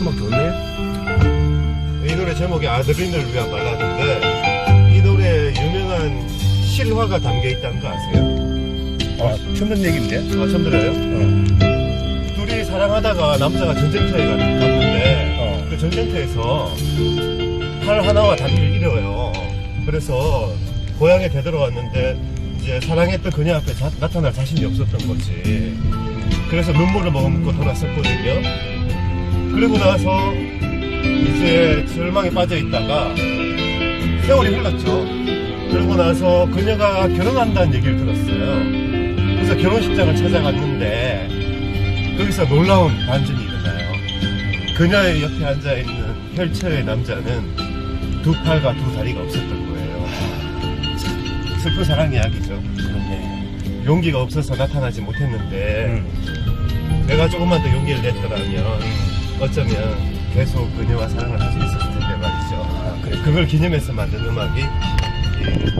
음악 좋네. 이 노래 제목이 아드린을 위한 발라드인데 이 노래에 유명한 실화가 담겨 있다는 거 아세요? 아, 처음 듣는 얘기인데? 아, 처음 들어요? 어. 둘이 사랑하다가 남자가 전쟁터에 가- 갔는데 어. 그 전쟁터에서 팔 하나와 다리를 잃어요. 그래서 고향에 되돌아왔는데 이제 사랑했던 그녀 앞에 자- 나타날 자신이 없었던 거지. 그래서 눈물을 머금고 돌아섰거든요. 그리고 나서 이제 절망에 빠져 있다가 세월이 흘렀죠. 그러고 나서 그녀가 결혼한다는 얘기를 들었어요. 그래서 결혼식장을 찾아갔는데 거기서 놀라운 반전이 일어나요. 그녀의 옆에 앉아 있는 혈처의 남자는 두 팔과 두 다리가 없었던 거예요. 참 슬픈 사랑 이야기죠. 용기가 없어서 나타나지 못했는데 음. 내가 조금만 더 용기를 냈더라면 어쩌면 계속 그녀와 사랑을 할 수 있었을 텐데 말이죠. 아, 그래. 그걸 기념해서 만든 음악이 이 아들이